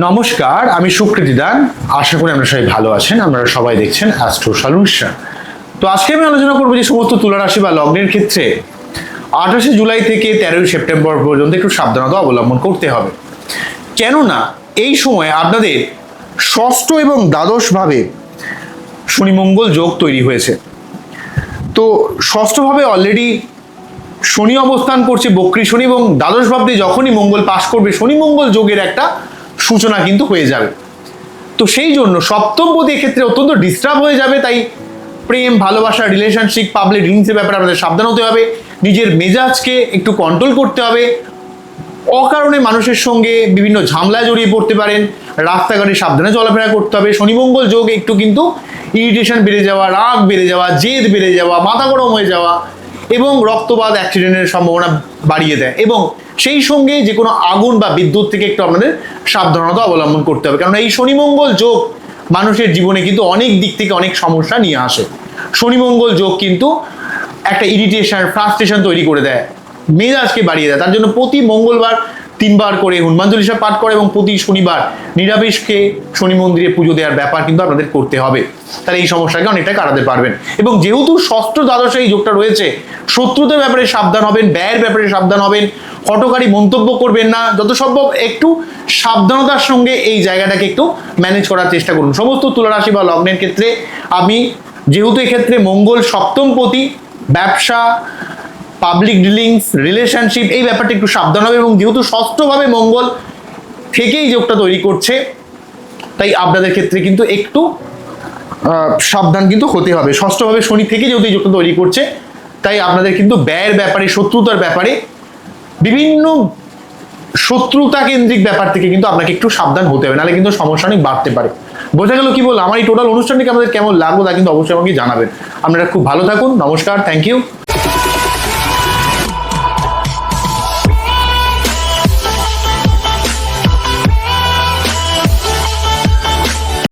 নমস্কার, আমি সুকৃতি দান। আশা করি আপনারা সবাই ভালো আছেন, আপনারা সবাই দেখছেন অ্যাস্ট্রো সলিউশন তো আজকে আমি আলোচনা করব যে সমস্ত তুলা রাশি বা লগ্নের ক্ষেত্রে আঠাশে জুলাই থেকে তেরোই সেপ্টেম্বর পর্যন্ত একটু সাবধানতা অবলম্বন করতে হবে। কেননা এই সময় আপনাদের ষষ্ঠ এবং দ্বাদশ ভাবে শনি মঙ্গল যোগ তৈরি হয়েছে। তো ষষ্ঠভাবে অলরেডি শনি অবস্থান করছে, বক্রী শনি এবং দ্বাদশ ভাবতে যখনই মঙ্গল পাশ করবে শনি মঙ্গল যোগের একটা সূচনা কিন্তু হয়ে যাবে। তো সেই জন্য সপ্তম পতি ক্ষেত্রে অত্যন্ত ডিস্টার্ব হয়ে যাবে, তাই প্রেম, ভালোবাসা রিলেশনশিপ পাবলিক ড্রিঙ্কসের ব্যাপারে আপনাদের সাবধান হতে হবে। নিজের মেজাজকে একটু কন্ট্রোল করতে হবে। অকারণে মানুষের সঙ্গে বিভিন্ন ঝামেলায় জড়িয়ে পড়তে পারেন। রাস্তাঘাটে সাবধানে চলাফেরা করতে হবে। শনিমঙ্গল যোগ একটু কিন্তু ইরিটেশন বেড়ে যাওয়া, রাগ বেড়ে যাওয়া, জেদ বেড়ে যাওয়া, মাথা গরম হয়ে যাওয়া এবং রক্তপাত অ্যাক্সিডেন্টের সম্ভাবনা বাড়িয়ে দেয়। এবং সেই সঙ্গে যে কোনো আগুন বা বিদ্যুৎ থেকে একটু আমাদের সাবধানতা অবলম্বন করতে হবে। কারণ এই শনিমঙ্গল যোগ মানুষের জীবনে কিন্তু অনেক দিক থেকে অনেক সমস্যা নিয়ে আসে। শনিমঙ্গল যোগ কিন্তু একটা ইরিটেশন ফ্রাস্ট্রেশন তৈরি করে দেয়। মেজাজকে বাড়িয়ে দেয়। তার জন্য প্রতি মঙ্গলবার তিনবার করে হনুমান চল্লিশা পাঠ করে এবং প্রতি শনিবার নিরামিষকে শনি মন্দিরে পুজো দেওয়ার ব্যাপার কিন্তু আপনাদের করতে হবে। তাহলে এই সমস্যাকে অনেকটা কাটাতে পারবেন। এবং যেহেতু ষষ্ঠ দ্বাদশে এই যোগটা রয়েছে, শত্রুদের ব্যাপারে সাবধান হবেন, ব্যয়ের ব্যাপারে সাবধান হবেন হটকারী মন্তব্য করবেন না, যত সম্ভব একটু সাবধানতার সঙ্গে এই জায়গাটাকে একটু ম্যানেজ করার চেষ্টা করুন। সমস্ত তুলারাশি বা লগ্নের ক্ষেত্রে আমি যেহেতু এক্ষেত্রে মঙ্গল সপ্তম পতি, ব্যবসা পাবলিক ডিলিংস রিলেশনশিপ এই ব্যাপারটা একটু সাবধান হবে এবং যেহেতু ষষ্ঠভাবে মঙ্গল থেকেই যোগটা তৈরি করছে, তাই আপনাদের ক্ষেত্রে কিন্তু একটু সাবধান কিন্তু হতে হবে। ষষ্ঠভাবে শনি থেকে যেহেতু যোগটা তৈরি করছে, তাই আপনাদের কিন্তু ব্যয়ের ব্যাপারে, শত্রুতার ব্যাপারে বিভিন্ন শত্রুতা কেন্দ্রিক ব্যাপার থেকে কিন্তু আপনাকে একটু সাবধান হতে হবে, নাহলে কিন্তু সমস্যা অনেক বাড়তে পারে। বোঝা গেল কি বললাম? আমার এই টোটাল অনুষ্ঠানটিকে আমাদের কেমন লাগল তা কিন্তু অবশ্যই আমাকে জানাবেন। আপনারা খুব ভালো থাকুন, নমস্কার থ্যাংক ইউ